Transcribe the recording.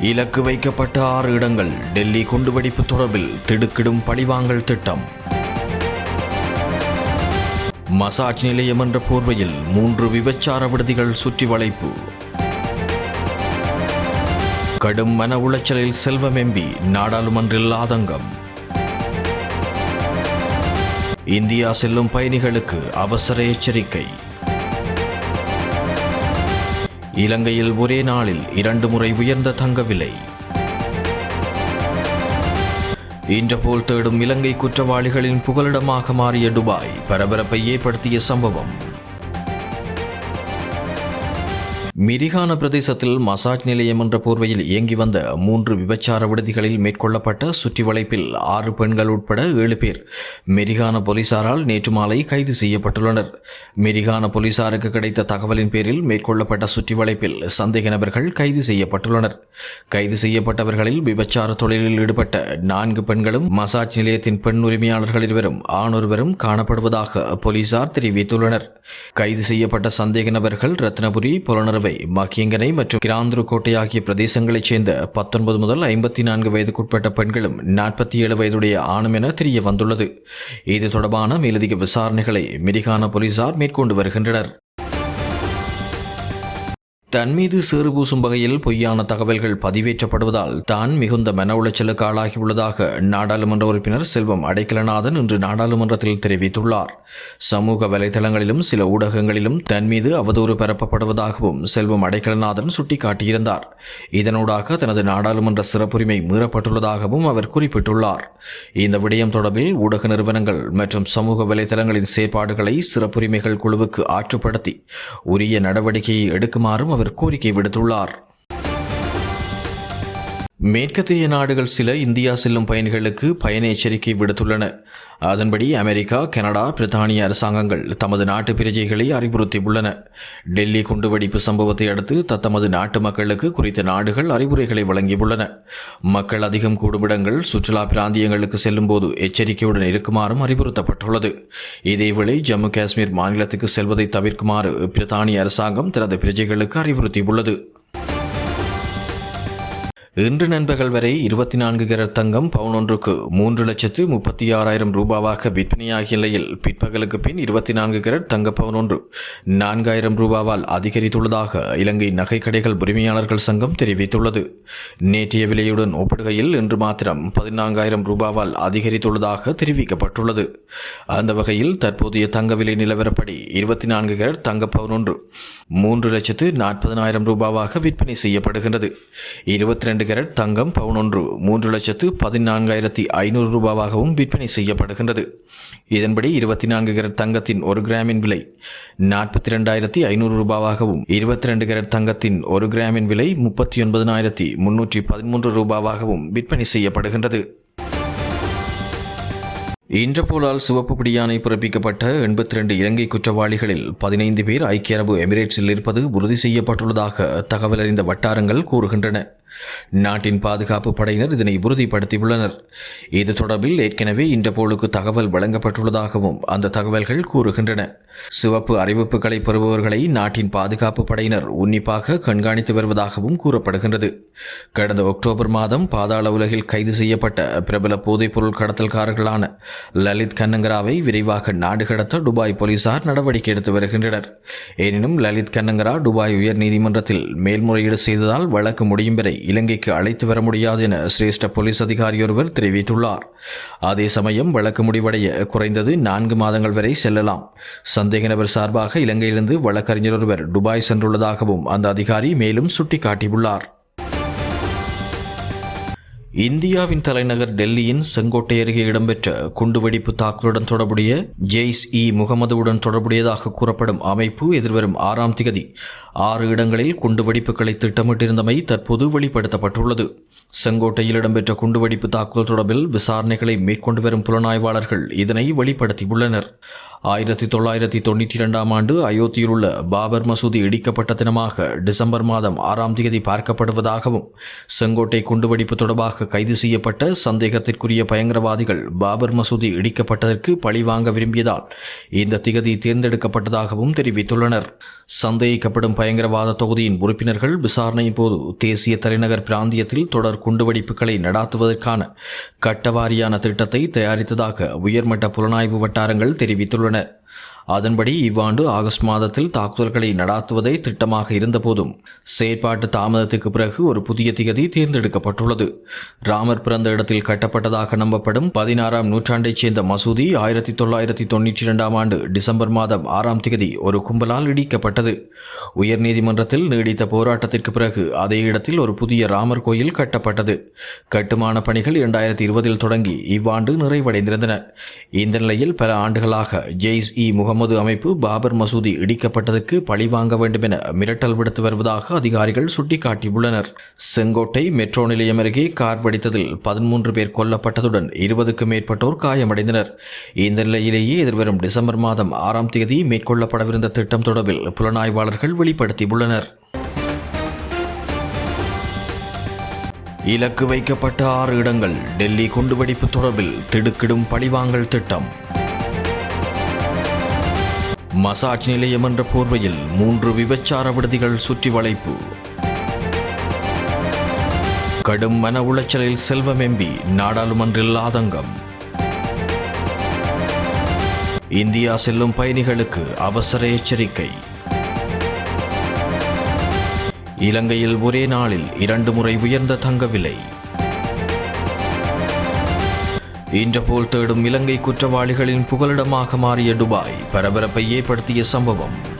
இலக்கு வைக்கப்பட்ட ஆறு இடங்கள் டெல்லி குண்டுவெடிப்பு தொடர்பில் திடுக்கிடும் பழிவாங்கல் திட்டம். மசாஜ் நிலையம் என்ற போர்வையில் மூன்று விபச்சார விடுதிகள் சுற்றி வளைப்பு. கடும் மன உளைச்சலில் செல்வம் எம்பி நாடாளுமன்றில் ஆதங்கம். இந்தியா செல்லும் பயணிகளுக்கு அவசர எச்சரிக்கை. இலங்கையில் ஒரே நாளில் இரண்டு முறை உயர்ந்த தங்க விலை. இன்டர்போல் தேடும் இலங்கை குற்றவாளிகளின் புகலிடமாக மாறிய துபாய் பரபரப்பை ஏற்படுத்திய சம்பவம். மிரிகான பிரதேசத்தில் மசாஜ் நிலையம் என்ற போர்வையில் இயங்கி வந்த மூன்று விபச்சார விடுதிகளில் மேற்கொள்ளப்பட்ட சுற்றி வளைப்பில் ஆறு பெண்கள் உட்பட ஏழு பேர் மெரிகான போலீசாரால் நேற்று மாலை கைது செய்யப்பட்டுள்ளனர். மெரிகான போலீசாருக்கு கிடைத்த தகவலின் பேரில் மேற்கொள்ளப்பட்ட சுற்றி வளைப்பில் சந்தேக நபர்கள் கைது செய்யப்பட்டுள்ளனர். கைது செய்யப்பட்டவர்களில் விபச்சார தொழிலில் ஈடுபட்ட நான்கு பெண்களும் மசாஜ் நிலையத்தின் பெண் உரிமையாளர்கள் இருவரும் ஆணொருவரும் காணப்படுவதாக போலீசார் தெரிவித்துள்ளனர். கைது செய்யப்பட்ட சந்தேக நபர்கள் ரத்னபுரி புலனறுவை மக்கியங்கனை மற்றும் கிராந்துருக்கோட்டை ஆகிய பிரதேசங்களைச் சேர்ந்த பத்தொன்பது முதல் ஐம்பத்தி நான்கு வயதுக்குட்பட்ட பெண்களும் நாற்பத்தி ஏழு வயதுடைய ஆணும் என தெரிய வந்துள்ளது இது தொடர்பான மேலதிக விசாரணைகளை மிரிகான போலீசார் மேற்கொண்டு வருகின்றனர். தன் மீது சேறு பூசும் வகையில் பொய்யான தகவல்கள் பதிவேற்றப்படுவதால் தான் மிகுந்த மன உளைச்சலுக்கு ஆளாகியுள்ளதாக நாடாளுமன்ற உறுப்பினர் செல்வம் அடைக்கலநாதன் இன்று நாடாளுமன்றத்தில் தெரிவித்துள்ளார். சமூக வலைதளங்களிலும் சில ஊடகங்களிலும் தன் மீது அவதூறு பரப்பப்படுவதாகவும் செல்வம் அடைக்கலநாதன் சுட்டிக்காட்டியிருந்தார். இதனூடாக தனது நாடாளுமன்ற சிறப்புரிமை மீறப்பட்டுள்ளதாகவும் அவர் குறிப்பிட்டுள்ளார். இந்த விடயம் தொடர்பில் ஊடக நிறுவனங்கள் மற்றும் சமூக வலைதளங்களின் செயற்பாடுகளை சிறப்புரிமைகள் குழுவுக்கு ஆற்றுப்படுத்தி உரிய நடவடிக்கையை எடுக்குமாறும் அவர் கோரிக்கை விடுத்துள்ளார். மேற்கத்திய நாடுகள் சில இந்தியா செல்லும் பயணிகளுக்கு பயண எச்சரிக்கை விடுத்துள்ளன. அதன்படி அமெரிக்கா கனடா பிரித்தானிய அரசாங்கங்கள் தமது நாட்டு பிரஜைகளை அறிவுறுத்தியுள்ளன. டெல்லி குண்டுவெடிப்பு சம்பவத்தை அடுத்து தத்தமது நாட்டு மக்களுக்கு குறித்த நாடுகள் அறிவுரைகளை வழங்கியுள்ளன. மக்கள் அதிகம் கூடுமிடங்கள் சுற்றுலா பிராந்தியங்களுக்கு செல்லும்போது எச்சரிக்கையுடன் இருக்குமாறும் அறிவுறுத்தப்பட்டுள்ளது. இதேவேளை ஜம்மு காஷ்மீர் மாநிலத்துக்கு செல்வதை தவிர்க்குமாறு பிரித்தானிய அரசாங்கம் தனது பிரஜைகளுக்கு அறிவுறுத்தியுள்ளது. இன்று நண்பகல் வரை இருபத்தி நான்கு கேரட் தங்கம் பவுன் ஒன்றுக்கு மூன்று லட்சத்து முப்பத்தி ஆறாயிரம் ரூபாவாக விற்பனையாகிய நிலையில் பிற்பகலுக்கு பின் இருபத்தி நான்கு கேரட் தங்க பவுன் ஒன்று நான்காயிரம் ரூபாவால் அதிகரித்துள்ளதாக இலங்கை நகைக்கடைகள் உரிமையாளர்கள் சங்கம் தெரிவித்துள்ளது. நேற்றைய விலையுடன் ஒப்பிடுகையில் இன்று மாத்திரம் பதினான்காயிரம் ரூபாவால் அதிகரித்துள்ளதாக தெரிவிக்கப்பட்டுள்ளது. அந்த வகையில் தற்போதைய தங்க விலை நிலவரப்படி இருபத்தி நான்கு கேரட் தங்க பவுன் ஒன்று மூன்று லட்சத்து நாற்பதனாயிரம் ரூபாவாக விற்பனை செய்யப்படுகின்றது. இருபத்தி ரெண்டு கேரட் தங்கம் பவுனொன்று மூன்று லட்சத்து பதினான்காயிரத்தி ஐநூறு ரூபாவாகவும் விற்பனை செய்யப்படுகின்றது. இதன்படி இருபத்தி நான்கு கேரட் தங்கத்தின் ஒரு கிராமின் விலை நாற்பத்தி ரெண்டாயிரத்தி ஐநூறு ரூபாவாகவும் இருபத்தி ரெண்டு கேரட் தங்கத்தின் ஒரு கிராமின் விலை முப்பத்தி ஒன்பதனாயிரத்தி முன்னூற்றி பதிமூன்று ரூபாவாகவும் விற்பனை செய்யப்படுகின்றது. இன்டர்போலால் சிவப்பு பிடியானை பிறப்பிக்கப்பட்ட எண்பத்தி ரெண்டு இலங்கை குற்றவாளிகளில் பதினைந்து பேர் ஐக்கிய அரபு எமிரேட்ஸில் இருப்பது உறுதி செய்யப்பட்டுள்ளதாக தகவல் அறிந்த வட்டாரங்கள் கூறுகின்றன. நாட்டின் பாதுகாப்பு படையினர் இதனை உறுதிப்படுத்தியுள்ளனர். இது தொடர்பில் ஏற்கனவே இன்டர்போலுக்கு தகவல் வழங்கப்பட்டுள்ளதாகவும் அந்த தகவல்கள் கூறுகின்றன. சிவப்பு அறிவிப்புகளை பெறுபவர்களை நாட்டின் பாதுகாப்பு படையினர் உன்னிப்பாக கண்காணித்து வருவதாகவும் கூறப்படுகின்றது. கடந்த அக்டோபர் மாதம் பாதாள உலகில் கைது செய்யப்பட்ட பிரபல போதைப்பொருள் கடத்தல்காரர்களான லலித் கண்ணங்கராவை விரைவாக நாடு கடத்த துபாய் போலீசார் நடவடிக்கை எடுத்து வருகின்றனர். எனினும் லலித் கண்ணங்கரா துபாய் உயர்நீதிமன்றத்தில் மேல்முறையீடு செய்ததால் வழக்கு முடியும் வரை இலங்கைக்கு அழைத்து வர முடியாது என சிரேஷ்ட போலீஸ் அதிகாரி ஒருவர் தெரிவித்துள்ளார். அதே சமயம் வழக்கு முடிவடைய குறைந்தது நான்கு மாதங்கள் வரை செல்லலாம். சந்தேக நபர் சார்பாக இலங்கையிலிருந்து வழக்கறிஞர் ஒருவர் துபாய் சென்றுள்ளதாகவும் அந்த அதிகாரி மேலும் சுட்டிக்காட்டியுள்ளார். இந்தியாவின் தலைநகர் டெல்லியின் செங்கோட்டை அருகே இடம்பெற்ற குண்டுவெடிப்பு தாக்குதலுடன் தொடர்புடைய ஜெய்ஸ் இ. முகமதுவுடன் தொடர்புடையதாக கூறப்படும் அமைப்பு எதிர்வரும் ஆறாம் திகதி ஆறு இடங்களில் குண்டுவெடிப்புகளை திட்டமிட்டிருந்தமை தற்போது வெளிப்படுத்தப்பட்டுள்ளது. செங்கோட்டையில் இடம்பெற்ற குண்டுவெடிப்பு தாக்குதல் தொடர்பில் விசாரணைகளை மேற்கொண்டு வரும் புலனாய்வாளர்கள் இதனை வெளிப்படுத்தியுள்ளனர். ஆயிரத்தி தொள்ளாயிரத்தி தொண்ணூற்றி இரண்டாம் ஆண்டு அயோத்தியில் உள்ள பாபர் மசூதி இடிக்கப்பட்ட தினமாக டிசம்பர் மாதம் ஆறாம் தேதி பார்க்கப்படுவதாகவும் செங்கோட்டை குண்டுவெடிப்பு தொடர்பாக கைது செய்யப்பட்ட சந்தேகத்திற்குரிய பயங்கரவாதிகள் பாபர் மசூதி இடிக்கப்பட்டதற்கு பழி வாங்க விரும்பியதால் இந்த திகதி தேர்ந்தெடுக்கப்பட்டதாகவும் தெரிவித்துள்ளனர். சந்தேகிக்கப்படும் பயங்கரவாத தொகுதியின் உறுப்பினர்கள் விசாரணையின் போது தேசிய தலைநகர் பிராந்தியத்தில் தொடர் குண்டுவெடிப்புகளை நடாத்துவதற்கான கட்டவாரியான திட்டத்தை தயாரித்ததாக உயர்மட்ட புலனாய்வு வட்டாரங்கள் தெரிவித்துள்ளன. கொண்டுள்ளனர் அதன்படி இவ்வாண்டு ஆகஸ்ட் மாதத்தில் தாக்குதல்களை நடாத்துவதே திட்டமாக இருந்தபோதும் செயற்பாட்டு தாமதத்துக்கு பிறகு ஒரு புதிய திகதி தேர்ந்தெடுக்கப்பட்டுள்ளது. ராமர் பிறந்த இடத்தில் கட்டப்பட்டதாக நம்பப்படும் பதினாறாம் நூற்றாண்டைச் சேர்ந்த மசூதி ஆயிரத்தி தொள்ளாயிரத்தி தொண்ணூற்றி இரண்டாம் ஆண்டு டிசம்பர் மாதம் ஆறாம் திகதி ஒரு கும்பலால் இடிக்கப்பட்டது. உயர்நீதிமன்றத்தில் நீடித்த போராட்டத்திற்கு பிறகு அதே இடத்தில் ஒரு புதிய ராமர் கோயில் கட்டப்பட்டது. கட்டுமான பணிகள் இரண்டாயிரத்தி இருபதில் தொடங்கி இவ்வாண்டு நிறைவடைந்திருந்தன. இந்த நிலையில் பல ஆண்டுகளாக ஜெய்ஸ் இ முகமது அமைப்பு பாபர் மசூதி இடிக்கப்பட்டதற்கு பழிவாங்க வேண்டும் என மிரட்டல் விடுத்து வருவதாக அதிகாரிகள் சுட்டிக்காட்டியுள்ளனர். செங்கோட்டை மெட்ரோ நிலையம் அருகே கார் வெடித்ததில் பதிமூன்று பேர் கொல்லப்பட்டதுடன் இருபதுக்கும் மேற்பட்டோர் காயமடைந்தனர். இந்த நிலையிலேயே எதிர்வரும் டிசம்பர் மாதம் ஆறாம் தேதி மேற்கொள்ளப்படவிருந்த திட்டம் தொடர்பில் புலனாய்வாளர்கள் வெளிப்படுத்தியுள்ளனர். இலக்கு வைக்கப்பட்ட ஆறு இடங்கள் டெல்லி குண்டுவெடிப்பு தொடர்பில் திடுக்கிடும் பழிவாங்கல் திட்டம். மசாஜ் நிலையம் என்ற போர்வையில் மூன்று விபச்சார விடுதிகள் சுற்றி வளைப்பு. கடும் மன உளைச்சலில் செல்வம் எம்பி நாடாளுமன்றில் ஆதங்கம். இந்தியா செல்லும் பயணிகளுக்கு அவசர எச்சரிக்கை. இலங்கையில் ஒரே நாளில் இரண்டு முறை உயர்ந்த தங்க விலை. இன்றபோல் தேடும் இலங்கை குற்றவாளிகளின் புகலிடமாக மாறிய துபாய் பரபரப்பை ஏற்படுத்திய சம்பவம்.